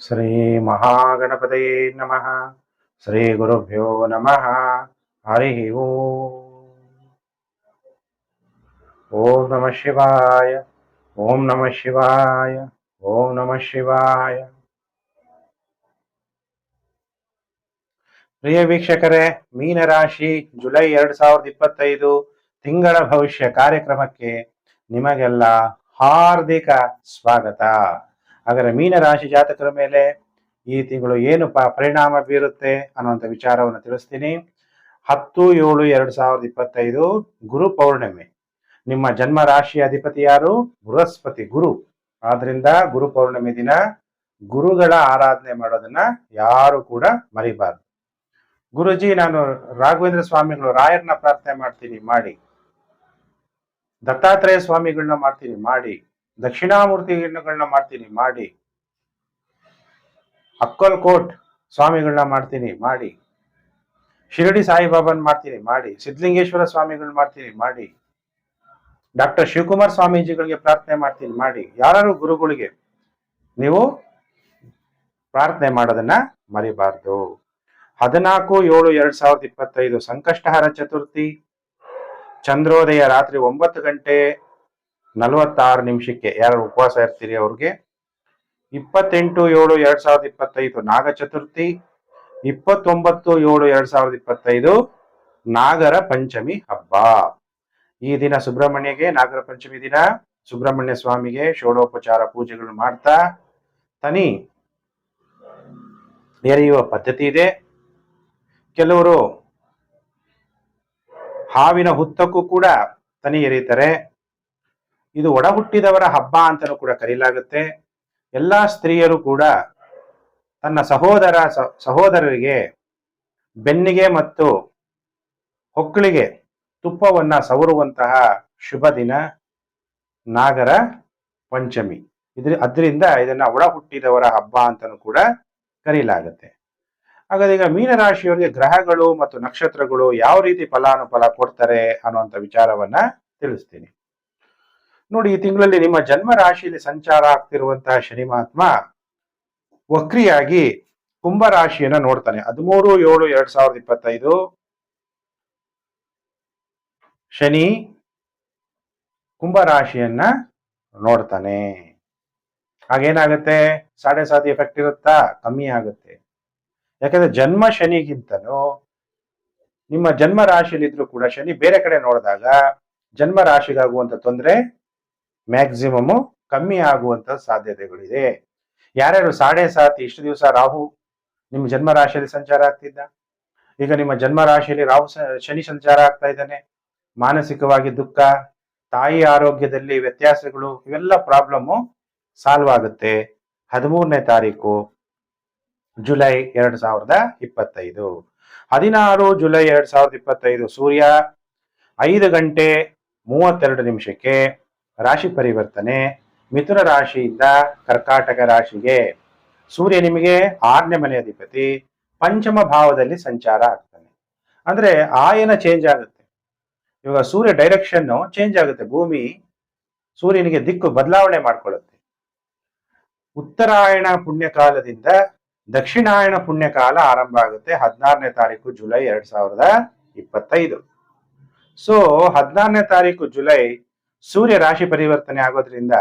ಶ್ರೀ ಮಹಾಗಣಪತಯೇ ನಮಃ ಶ್ರೀ ಗುರುಭ್ಯೋ ನಮಃ ಹರಿ ಓಂ ಓಂ ನಮಃ ಶಿವಾಯ ಓಂ ನಮಃ ಶಿವಾಯ ಓಂ ನಮಃ ಶಿವಾಯ ಪ್ರಿಯ ವೀಕ್ಷಕರೇ ಮೀನರಾಶಿ ಜುಲೈ ಎರಡ್ ಸಾವಿರದ ಇಪ್ಪತ್ತೈದು ತಿಂಗಳ ಭವಿಷ್ಯ ಕಾರ್ಯಕ್ರಮಕ್ಕೆ ನಿಮಗೆಲ್ಲ ಹಾರ್ದಿಕ ಸ್ವಾಗತ. ಹಾಗಾದ್ರೆ ಮೀನರಾಶಿ ಜಾತಕರ ಮೇಲೆ ಈ ತಿಂಗಳು ಏನು ಪ ಪರಿಣಾಮ ಬೀರುತ್ತೆ ಅನ್ನುವಂಥ ವಿಚಾರವನ್ನು ತಿಳಿಸ್ತೀನಿ. ಹತ್ತು, ಏಳು, ಎರಡು ಸಾವಿರದ ಇಪ್ಪತ್ತೈದು ಗುರು ಪೌರ್ಣಿಮೆ. ನಿಮ್ಮ ಜನ್ಮ ರಾಶಿಯ ಅಧಿಪತಿ ಯಾರು? ಬೃಹಸ್ಪತಿ ಗುರು. ಆದ್ರಿಂದ ಗುರು ಪೌರ್ಣಿಮೆ ದಿನ ಗುರುಗಳ ಆರಾಧನೆ ಮಾಡೋದನ್ನ ಯಾರು ಕೂಡ ಮರಿಬಾರ್ದು. ಗುರುಜಿ, ನಾನು ರಾಘವೇಂದ್ರ ಸ್ವಾಮಿಗಳು ರಾಯರ್ನ ಪ್ರಾರ್ಥನೆ ಮಾಡ್ತೀನಿ, ಮಾಡಿ. ದತ್ತಾತ್ರೇಯ ಸ್ವಾಮಿಗಳನ್ನ ಮಾಡ್ತೀನಿ, ಮಾಡಿ. ದಕ್ಷಿಣಾಮೂರ್ತಿಗಳನ್ನ ಮಾಡ್ತೀನಿ, ಮಾಡಿ. ಅಕ್ಕಲ್ಕೋಟ್ ಸ್ವಾಮಿಗಳನ್ನ ಮಾಡ್ತೀನಿ, ಮಾಡಿ. ಶಿರಡಿ ಸಾಯಿಬಾಬನ್ ಮಾಡ್ತೀನಿ, ಮಾಡಿ. ಸಿದ್ಧಲಿಂಗೇಶ್ವರ ಸ್ವಾಮಿಗಳನ್ನ ಮಾಡ್ತೀನಿ, ಮಾಡಿ. ಡಾಕ್ಟರ್ ಶಿವಕುಮಾರ್ ಸ್ವಾಮೀಜಿಗಳಿಗೆ ಪ್ರಾರ್ಥನೆ ಮಾಡ್ತೀನಿ, ಮಾಡಿ. ಯಾರು ಗುರುಗಳಿಗೆ ನೀವು ಪ್ರಾರ್ಥನೆ ಮಾಡೋದನ್ನ ಮರಿಬಾರ್ದು. ಹದಿನಾಲ್ಕು ಏಳು ಎರಡ್ ಸಾವಿರದ ಇಪ್ಪತ್ತೈದು ಸಂಕಷ್ಟಹರ ಚತುರ್ಥಿ, ಚಂದ್ರೋದಯ ರಾತ್ರಿ ಒಂಬತ್ತು ಗಂಟೆ ನಲವತ್ತಾರು ನಿಮಿಷಕ್ಕೆ ಯಾರು ಉಪವಾಸ ಇರ್ತೀರಿ ಅವ್ರಿಗೆ? ಇಪ್ಪತ್ತೆಂಟು ಏಳು ಎರಡ್ ಸಾವಿರದ ಇಪ್ಪತ್ತೈದು ನಾಗ ಚತುರ್ಥಿ ಇಪ್ಪತ್ತೊಂಬತ್ತು ಏಳು ಎರಡ್ ಸಾವಿರದ ಇಪ್ಪತ್ತೈದು ನಾಗರ ಪಂಚಮಿ ಹಬ್ಬ. ಈ ದಿನ ಸುಬ್ರಹ್ಮಣ್ಯಗೆ ನಾಗರ ಪಂಚಮಿ ದಿನ. ಸುಬ್ರಹ್ಮಣ್ಯ ಸ್ವಾಮಿಗೆ ಷೋಡೋಪಚಾರ ಪೂಜೆಗಳು ಮಾಡ್ತಾ ತನಿ ಎರೆಯುವ ಪದ್ಧತಿ ಇದೆ. ಕೆಲವರು ಹಾವಿನ ಹುತ್ತಕ್ಕೂ ಕೂಡ ತನಿ ಎರೀತಾರೆ ಇದು ಒಡ ಹುಟ್ಟಿದವರ ಹಬ್ಬ ಅಂತಲೂ ಕೂಡ ಕರೀಲಾಗುತ್ತೆ. ಎಲ್ಲಾ ಸ್ತ್ರೀಯರು ಕೂಡ ತನ್ನ ಸಹೋದರ ಸಹೋದರರಿಗೆ ಬೆನ್ನಿಗೆ ಮತ್ತು ಹೊಕ್ಕಳಿಗೆ ತುಪ್ಪವನ್ನ ಸವರುವಂತಹ ಶುಭ ದಿನ ನಾಗರ ಪಂಚಮಿ. ಇದ್ರ, ಅದರಿಂದ ಇದನ್ನ ಒಡ ಹುಟ್ಟಿದವರ ಹಬ್ಬ ಅಂತಲೂ ಕೂಡ ಕರೀಲಾಗುತ್ತೆ. ಹಾಗಾದ್ರೆ ಈಗ ಮೀನರಾಶಿಯವರಿಗೆ ಗ್ರಹಗಳು ಮತ್ತು ನಕ್ಷತ್ರಗಳು ಯಾವ ರೀತಿ ಫಲಾನುಫಲ ಕೊಡ್ತಾರೆ ಅನ್ನುವಂಥ ವಿಚಾರವನ್ನ ತಿಳಿಸ್ತೀನಿ. ನೋಡಿ, ಈ ತಿಂಗಳಲ್ಲಿ ನಿಮ್ಮ ಜನ್ಮ ರಾಶಿಯಲ್ಲಿ ಸಂಚಾರ ಆಗ್ತಿರುವಂತಹ ಶನಿ ಮಹಾತ್ಮ ವಕ್ರಿಯಾಗಿ ಕುಂಭ ರಾಶಿಯನ್ನ ನೋಡ್ತಾನೆ. ಹದಿಮೂರು, ಏಳು, ಎರಡ್ ಸಾವಿರದ ಇಪ್ಪತ್ತೈದು. ಶನಿ ಕುಂಭ ರಾಶಿಯನ್ನ ನೋಡ್ತಾನೆ. ಹಾಗೇನಾಗುತ್ತೆ? ಸಾಡೆ ಸಾತಿ ಎಫೆಕ್ಟ್ ಇರುತ್ತಾ? ಕಮ್ಮಿ ಆಗುತ್ತೆ. ಯಾಕಂದ್ರೆ ಜನ್ಮ ಶನಿಗಿಂತನೂ ನಿಮ್ಮ ಜನ್ಮ ರಾಶಿಯಲ್ಲಿ ಇದ್ರೂ ಕೂಡ ಶನಿ ಬೇರೆ ಕಡೆ ನೋಡಿದಾಗ ಜನ್ಮ ರಾಶಿಗಾಗುವಂತ ತೊಂದರೆ ಮ್ಯಾಕ್ಸಿಮಮ್ ಕಮ್ಮಿ ಆಗುವಂತ ಸಾಧ್ಯತೆಗಳಿದೆ. ಯಾರ್ಯಾರು ಸಾಡೆ ಸಾತಿ ಇಷ್ಟು ದಿವಸ ರಾಹು ನಿಮ್ಮ ಜನ್ಮ ರಾಶಿಯಲ್ಲಿ ಸಂಚಾರ ಆಗ್ತಿದ್ದ? ಈಗ ನಿಮ್ಮ ಜನ್ಮ ರಾಶಿಯಲ್ಲಿ ರಾಹು ಶನಿ ಸಂಚಾರ ಆಗ್ತಾ ಇದ್ದಾನೆ. ಮಾನಸಿಕವಾಗಿ ದುಃಖ, ತಾಯಿ ಆರೋಗ್ಯದಲ್ಲಿ ವ್ಯತ್ಯಾಸಗಳು, ಇವೆಲ್ಲ ಪ್ರಾಬ್ಲಮ್ಮು ಸಾಲ್ವ್ ಆಗುತ್ತೆ. ಹದಿಮೂರನೇ ತಾರೀಕು ಜುಲೈ ಎರಡ್ ಸಾವಿರದ ಇಪ್ಪತ್ತೈದು. ಹದಿನಾರು ಜುಲೈ ಎರಡ್ ಸಾವಿರದ ಇಪ್ಪತ್ತೈದು ಸೂರ್ಯ ಐದು ಗಂಟೆ ಮೂವತ್ತೆರಡು ನಿಮಿಷಕ್ಕೆ ರಾಶಿ ಪರಿವರ್ತನೆ. ಮಿಥುನ ರಾಶಿಯಿಂದ ಕರ್ಕಾಟಕ ರಾಶಿಗೆ ಸೂರ್ಯ ನಿಮಗೆ ಆರನೇ ಮನೆ ಅಧಿಪತಿ, ಪಂಚಮ ಭಾವದಲ್ಲಿ ಸಂಚಾರ ಆಗ್ತಾನೆ. ಅಂದ್ರೆ ಆಯನ ಚೇಂಜ್ ಆಗುತ್ತೆ? ಇವಾಗ ಸೂರ್ಯ ಡೈರೆಕ್ಷನ್ ಚೇಂಜ್ ಆಗುತ್ತೆ. ಭೂಮಿ ಸೂರ್ಯನಿಗೆ ದಿಕ್ಕು ಬದಲಾವಣೆ ಮಾಡ್ಕೊಳ್ಳುತ್ತೆ. ಉತ್ತರಾಯಣ ಪುಣ್ಯಕಾಲದಿಂದ ದಕ್ಷಿಣಾಯಣ ಪುಣ್ಯಕಾಲ ಆರಂಭ ಆಗುತ್ತೆ. ಹದಿನಾರನೇ ತಾರೀಕು ಜುಲೈ ಎರಡ್ ಸಾವಿರದ ಇಪ್ಪತ್ತೈದು. ಸೊ ಹದಿನಾರನೇ ತಾರೀಕು ಜುಲೈ ಸೂರ್ಯ ರಾಶಿ ಪರಿವರ್ತನೆ ಆಗೋದ್ರಿಂದ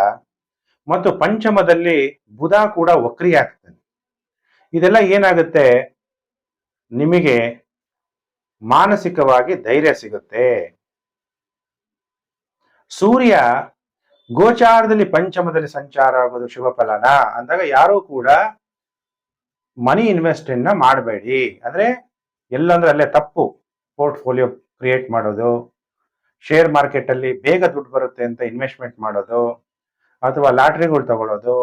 ಮತ್ತು ಪಂಚಮದಲ್ಲಿ ಬುಧ ಕೂಡ ವಕ್ರಿ ಆಗ್ತಾನೆ ಇದೆಲ್ಲ ಏನಾಗುತ್ತೆ? ನಿಮಗೆ ಮಾನಸಿಕವಾಗಿ ಧೈರ್ಯ ಸಿಗುತ್ತೆ. ಸೂರ್ಯ ಗೋಚಾರದಲ್ಲಿ ಪಂಚಮದಲ್ಲಿ ಸಂಚಾರ ಆಗೋದು ಶುಭ ಫಲನ ಅಂದಾಗ ಯಾರೂ ಕೂಡ ಮನಿ ಇನ್ವೆಸ್ಟ್ನ ಮಾಡಬೇಡಿ. ಅಂದ್ರೆ ಎಲ್ಲಂದ್ರೆ ಅಲ್ಲೇ ತಪ್ಪು ಪೋರ್ಟ್ಫೋಲಿಯೋ ಕ್ರಿಯೇಟ್ ಮಾಡೋದು ಶೇರ್ ಮಾರ್ಕೆಟ್ ಅಲ್ಲಿ ಬೇಗ ದುಡ್ಡು ಬರುತ್ತೆ ಅಂತ ಇನ್ವೆಸ್ಟ್ಮೆಂಟ್ ಮಾಡೋದು, ಅಥವಾ ಲಾಟ್ರಿಗಳು ತಗೊಳ್ಳೋದು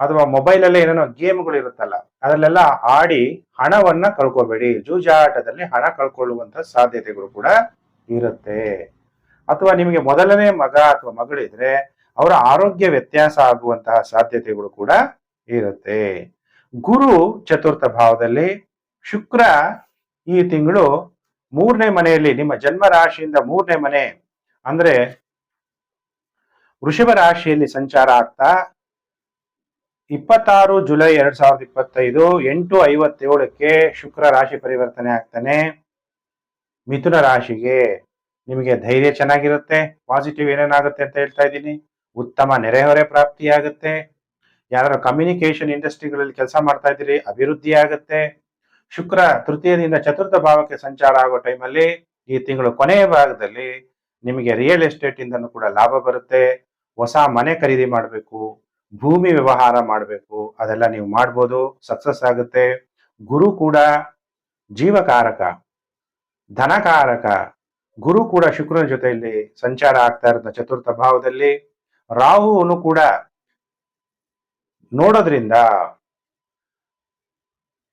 ಅಥವಾ ಮೊಬೈಲ್ ಅಲ್ಲೇ ಏನೇನೋ ಗೇಮ್ಗಳು ಇರುತ್ತಲ್ಲ, ಅದರಲ್ಲೆಲ್ಲ ಆಡಿ ಹಣವನ್ನ ಕಳ್ಕೊಬೇಡಿ. ಜೂಜಾಟದಲ್ಲಿ ಹಣ ಕಳ್ಕೊಳ್ಳುವಂತ ಸಾಧ್ಯತೆಗಳು ಕೂಡ ಇರುತ್ತೆ. ಅಥವಾ ನಿಮಗೆ ಮೊದಲನೇ ಮಗ ಅಥವಾ ಮಗಳಿದ್ರೆ ಅವರ ಆರೋಗ್ಯ ವ್ಯತ್ಯಾಸ ಆಗುವಂತಹ ಸಾಧ್ಯತೆಗಳು ಕೂಡ ಇರುತ್ತೆ. ಗುರು ಚತುರ್ಥ ಭಾವದಲ್ಲಿ ಶುಕ್ರ ಈ ತಿಂಗಳು ಮೂರನೇ ಮನೆಯಲ್ಲಿ, ನಿಮ್ಮ ಜನ್ಮ ರಾಶಿಯಿಂದ ಮೂರನೇ ಮನೆ ಅಂದ್ರೆ ವೃಷಭ ರಾಶಿಯಲ್ಲಿ ಸಂಚಾರ ಆಗ್ತಾ, ಇಪ್ಪತ್ತಾರು ಜುಲೈ ಎರಡ್ ಸಾವಿರದ ಇಪ್ಪತ್ತೈದು, ಎಂಟು ಐವತ್ತೇಳಕ್ಕೆ ಶುಕ್ರ ರಾಶಿ ಪರಿವರ್ತನೆ ಆಗ್ತಾನೆ. ಮಿಥುನ ರಾಶಿಗೆ ನಿಮಗೆ ಧೈರ್ಯ ಚೆನ್ನಾಗಿರುತ್ತೆ, ಪಾಸಿಟಿವ್ ಏನೇನಾಗುತ್ತೆ ಅಂತ ಹೇಳ್ತಾ ಇದ್ದೀನಿ. ಉತ್ತಮ ನೆರೆಹೊರೆ ಪ್ರಾಪ್ತಿಯಾಗುತ್ತೆ. ಯಾರು ಕಮ್ಯುನಿಕೇಶನ್ ಇಂಡಸ್ಟ್ರಿಗಳಲ್ಲಿ ಕೆಲಸ ಮಾಡ್ತಾ ಇದ್ದೀರಿ ಅಭಿವೃದ್ಧಿ ಆಗುತ್ತೆ ಶುಕ್ರ ತೃತೀಯದಿಂದ ಚತುರ್ಥ ಭಾವಕ್ಕೆ ಸಂಚಾರ ಆಗೋ ಟೈಮಲ್ಲಿ ಈ ತಿಂಗಳು ಕೊನೆಯ ಭಾಗದಲ್ಲಿ ನಿಮಗೆ ರಿಯಲ್ ಎಸ್ಟೇಟ್ ಇಂದನೂ ಕೂಡ ಲಾಭ ಬರುತ್ತೆ. ಹೊಸ ಮನೆ ಖರೀದಿ ಮಾಡಬೇಕು, ಭೂಮಿ ವ್ಯವಹಾರ ಮಾಡಬೇಕು, ಅದೆಲ್ಲ ನೀವು ಮಾಡ್ಬೋದು ಸಕ್ಸಸ್ ಆಗುತ್ತೆ. ಗುರು ಕೂಡ ಜೀವಕಾರಕ, ಧನಕಾರಕ, ಗುರು ಕೂಡ ಶುಕ್ರನ ಜೊತೆಯಲ್ಲಿ ಸಂಚಾರ ಆಗ್ತಾ ಇರೋದ ಚತುರ್ಥ ಭಾವದಲ್ಲಿ. ರಾಹುವನ್ನು ಕೂಡ ನೋಡೋದ್ರಿಂದ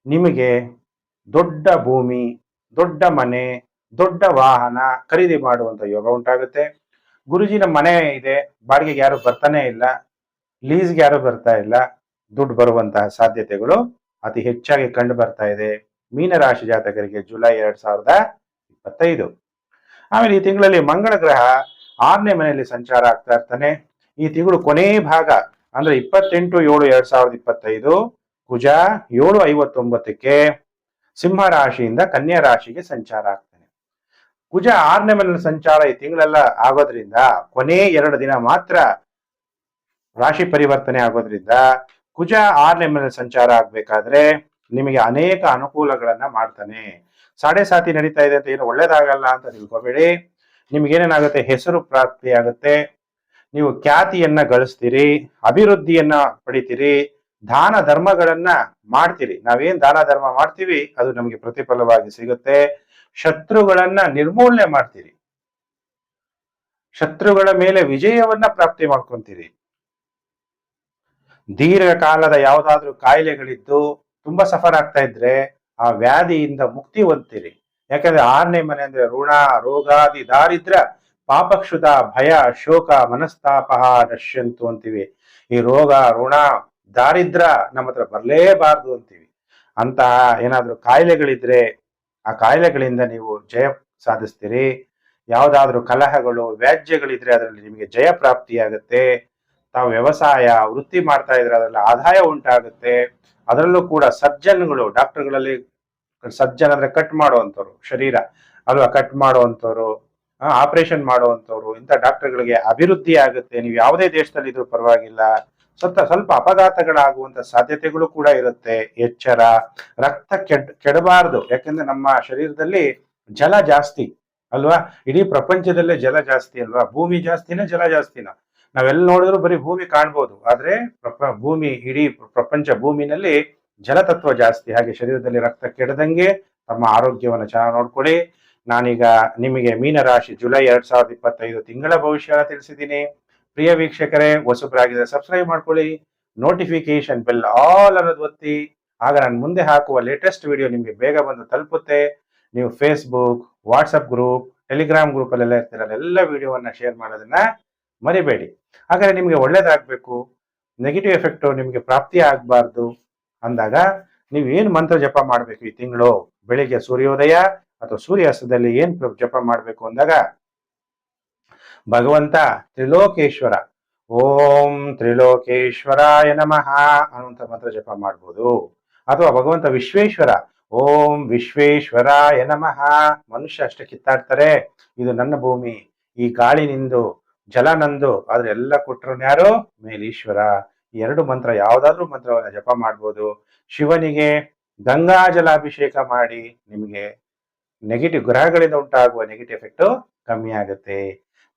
ನಿಮಗೆ ದೊಡ್ಡ ಭೂಮಿ, ದೊಡ್ಡ ಮನೆ, ದೊಡ್ಡ ವಾಹನ ಖರೀದಿ ಮಾಡುವಂತ ಯೋಗ ಉಂಟಾಗುತ್ತೆ. ಗುರುಜಿನ ಮನೆ ಇದೆ, ಬಾಡಿಗೆಗೆ ಯಾರು ಬರ್ತಾನೆ ಇಲ್ಲ, ಲೀಸ್ಗೆ ಯಾರು ಬರ್ತಾ ಇಲ್ಲ, ದುಡ್ಡು ಬರುವಂತಹ ಸಾಧ್ಯತೆಗಳು ಅತಿ ಹೆಚ್ಚಾಗಿ ಕಂಡು ಬರ್ತಾ ಇದೆ. ಮೀನರಾಶಿ ಜಾತಕರಿಗೆ ಜುಲೈ ಎರಡ್ ಸಾವಿರದ ಇಪ್ಪತ್ತೈದು. ಆಮೇಲೆ ಈ ತಿಂಗಳಲ್ಲಿ ಮಂಗಳ ಗ್ರಹ ಆರನೇ ಮನೆಯಲ್ಲಿ ಸಂಚಾರ ಆಗ್ತಾ ಇರ್ತಾನೆ. ಈ ತಿಂಗಳು ಕೊನೆ ಭಾಗ, ಅಂದ್ರೆ ಇಪ್ಪತ್ತೆಂಟು ಏಳು ಎರಡ್ ಸಾವಿರದ ಇಪ್ಪತ್ತೈದು, ಕುಜ ಏಳು ಐವತ್ತೊಂಬತ್ತಕ್ಕೆ ಸಿಂಹ ರಾಶಿಯಿಂದ ಕನ್ಯಾ ರಾಶಿಗೆ ಸಂಚಾರ ಆಗ್ತಾನೆ ಕುಜ ಆರನೇ ಮನೆಯಲ್ಲಿ ಸಂಚಾರ ಈ ತಿಂಗಳೆಲ್ಲ ಆಗೋದ್ರಿಂದ ಕೊನೆ ಎರಡು ದಿನ ಮಾತ್ರ ರಾಶಿ ಪರಿವರ್ತನೆ ಆಗೋದ್ರಿಂದ ಕುಜ ಆರನೇ ಮನೆಯಲ್ಲಿ ಸಂಚಾರ ಆಗ್ಬೇಕಾದ್ರೆ ನಿಮಗೆ ಅನೇಕ ಅನುಕೂಲಗಳನ್ನ ಮಾಡ್ತಾನೆ. ಸಾಡೆ ಸಾತಿ ನಡೀತಾ ಇದೆ ಅಂತ ಏನು ಒಳ್ಳೇದಾಗಲ್ಲ ಅಂತ ತಿಳ್ಕೊಬೇಡಿ ನಿಮ್ಗೆ ಏನೇನಾಗುತ್ತೆ? ಹೆಸರು ಪ್ರಾಪ್ತಿ ಆಗುತ್ತೆ ನೀವು ಖ್ಯಾತಿಯನ್ನ ಗಳಿಸ್ತೀರಿ, ಅಭಿವೃದ್ಧಿಯನ್ನ ಪಡಿತೀರಿ ದಾನ ಧರ್ಮಗಳನ್ನ ಮಾಡ್ತೀರಿ. ನಾವೇನ್ ದಾನ ಧರ್ಮ ಮಾಡ್ತೀವಿ, ಅದು ನಮಗೆ ಪ್ರತಿಫಲವಾಗಿ ಸಿಗುತ್ತೆ. ಶತ್ರುಗಳನ್ನ ನಿರ್ಮೂಲನೆ ಮಾಡ್ತೀರಿ. ಶತ್ರುಗಳ ಮೇಲೆ ವಿಜಯವನ್ನ ಪ್ರಾಪ್ತಿ ಮಾಡ್ಕೊಂತೀರಿ. ದೀರ್ಘಕಾಲದ ಯಾವುದಾದ್ರೂ ಕಾಯಿಲೆಗಳಿದ್ದು, ತುಂಬಾ ಸಫರ್ ಆಗ್ತಾ ಇದ್ರೆ, ಆ ವ್ಯಾಧಿಯಿಂದ ಮುಕ್ತಿ ಹೊಂದ್ತೀರಿ. ಯಾಕಂದ್ರೆ ಆರನೇ ಮನೆ ಅಂದ್ರೆ ಋಣ, ರೋಗಾದಿ ದಾರಿದ್ರ ಪಾಪಕ್ಷುತ ಭಯ, ಶೋಕ, ಮನಸ್ತಾಪ ನಶ್ಯಂತು ಅಂತೀವಿ. ಈ ರೋಗ, ಋಣ ದಾರಿದ್ರ ನಮ್ಮ ಹತ್ರ ಬರಲೇಬಾರದು ಅಂತೀವಿ. ಅಂತ ಏನಾದರೂ ಕಾಯಿಲೆಗಳಿದ್ರೆ ಆ ಕಾಯಿಲೆಗಳಿಂದ ನೀವು ಜಯ ಸಾಧಿಸ್ತೀರಿ. ಯಾವುದಾದ್ರೂ ಕಲಹಗಳು, ವ್ಯಾಜ್ಯಗಳಿದ್ರೆ ಅದರಲ್ಲಿ ನಿಮಗೆ ಜಯ ಪ್ರಾಪ್ತಿಯಾಗುತ್ತೆ ತಾವು ವ್ಯವಸಾಯ, ವೃತ್ತಿ ಮಾಡ್ತಾ ಇದ್ರೆ ಅದರಲ್ಲಿ ಆದಾಯ ಉಂಟಾಗುತ್ತೆ. ಅದರಲ್ಲೂ ಕೂಡ ಸರ್ಜನ್ಗಳು ಡಾಕ್ಟರ್ಗಳಲ್ಲಿ ಸರ್ಜನ್ ಅಂದ್ರೆ ಕಟ್ ಮಾಡುವಂಥವ್ರು, ಶರೀರ ಅಲ್ವಾ? ಕಟ್ ಮಾಡುವಂಥವ್ರು ಆಪರೇಷನ್ ಮಾಡುವಂಥವ್ರು, ಇಂಥ ಡಾಕ್ಟರ್ಗಳಿಗೆ ಅಭಿವೃದ್ಧಿ ಆಗುತ್ತೆ. ನೀವು ಯಾವುದೇ ದೇಶದಲ್ಲಿ ಇದ್ರೂ ಪರವಾಗಿಲ್ಲ. ಸ್ವಲ್ಪ ಸ್ವಲ್ಪ ಅಪಘಾತಗಳಾಗುವಂತ ಸಾಧ್ಯತೆಗಳು ಕೂಡ ಇರುತ್ತೆ. ಎಚ್ಚರ, ರಕ್ತ ಕೆಡ್, ಕೆಡಬಾರದು. ಯಾಕಂದ್ರೆ ನಮ್ಮ ಶರೀರದಲ್ಲಿ ಜಲ ಜಾಸ್ತಿ, ಅಲ್ವಾ? ಇಡೀ ಪ್ರಪಂಚದಲ್ಲೇ ಜಲ ಜಾಸ್ತಿ, ಅಲ್ವಾ? ಭೂಮಿ ಜಾಸ್ತಿನೇ ಜಲ ಜಾಸ್ತಿನ. ನಾವೆಲ್ಲ ನೋಡಿದ್ರು ಬರೀ ಭೂಮಿ ಕಾಣ್ಬೋದು. ಆದ್ರೆ ಪ್ರಪ, ಭೂಮಿ, ಇಡೀ ಪ್ರಪಂಚ ಭೂಮಿನಲ್ಲಿ ಜಲತತ್ವ ಜಾಸ್ತಿ. ಹಾಗೆ ಶರೀರದಲ್ಲಿ ರಕ್ತ ಕೆಡದಂಗೆ ತಮ್ಮ ಆರೋಗ್ಯವನ್ನು ಚೆನ್ನಾಗಿ ನೋಡ್ಕೊಳ್ಳಿ. ನಾನೀಗ ನಿಮಗೆ ಮೀನರಾಶಿ ಜುಲೈ ಎರಡ್ ಸಾವಿರದ ಇಪ್ಪತ್ತೈದು ತಿಂಗಳ ಭವಿಷ್ಯ ತಿಳಿಸಿದ್ದೀನಿ. ಪ್ರಿಯ ವೀಕ್ಷಕರೇ ಹೊಸಬರಾಗಿದ್ರೆ ಸಬ್ಸ್ಕ್ರೈಬ್ ಮಾಡ್ಕೊಳ್ಳಿ ನೋಟಿಫಿಕೇಶನ್ ಬೆಲ್ ಆಲ್ ಅನ್ನೋದು ಒತ್ತಿ. ಆಗ ನಾನು ಮುಂದೆ ಹಾಕುವ ಲೇಟೆಸ್ಟ್ ವಿಡಿಯೋ ನಿಮಗೆ ಬೇಗ ಬಂದು ತಲುಪುತ್ತೆ. ನೀವು Facebook WhatsApp group Telegram group ಅಲ್ಲೆಲ್ಲ ಇರ್ತೀರಲ್ಲ, ಎಲ್ಲ ವಿಡಿಯೋವನ್ನ ಶೇರ್ ಮಾಡೋದನ್ನ ಮರಿಬೇಡಿ. ಹಾಗಾದ್ರೆ ನಿಮಗೆ ಒಳ್ಳೇದಾಗಬೇಕು ನೆಗೆಟಿವ್ ಎಫೆಕ್ಟ್ ನಿಮಗೆ ಪ್ರಾಪ್ತಿ ಆಗಬಾರ್ದು ಅಂದಾಗ ನೀವು ಏನು ಮಂತ್ರ ಜಪ ಮಾಡಬೇಕು ಈ ತಿಂಗಳು? ಬೆಳಿಗ್ಗೆ ಸೂರ್ಯೋದಯ ಅಥವಾ ಸೂರ್ಯಾಸ್ತದಲ್ಲಿ ಏನು ಜಪ ಮಾಡಬೇಕು ಅಂದಾಗ ಭಗವಂತ ತ್ರಿಲೋಕೇಶ್ವರ. ಓಂ ತ್ರಿಲೋಕೇಶ್ವರಾಯ ನಮಃ ಅನ್ನುವಂಥ ಮಂತ್ರ ಜಪ ಮಾಡ್ಬೋದು. ಅಥವಾ ಭಗವಂತ ವಿಶ್ವೇಶ್ವರ, ಓಂ ವಿಶ್ವೇಶ್ವರಾಯ ನಮಃ. ಮನುಷ್ಯ ಅಷ್ಟೇ ಕಿತ್ತಾಡ್ತಾರೆ. ಇದು ನನ್ನ ಭೂಮಿ, ಈ ಗಾಳಿ ನಿಂದು, ಜಲ ನಂದು, ಆದ್ರೆ ಎಲ್ಲ ಕೊಟ್ಟರು ಯಾರು? ಮೇಲೀಶ್ವರ. ಎರಡು ಮಂತ್ರ ಯಾವ್ದಾದ್ರೂ ಮಂತ್ರವನ್ನ ಜಪ ಮಾಡ್ಬೋದು. ಶಿವನಿಗೆ ಗಂಗಾ ಜಲಾಭಿಷೇಕ ಮಾಡಿ ನಿಮಗೆ ನೆಗೆಟಿವ್ ಗ್ರಹಗಳಿಂದ ಉಂಟಾಗುವ ನೆಗೆಟಿವ್ ಎಫೆಕ್ಟ್ ಕಮ್ಮಿ ಆಗುತ್ತೆ.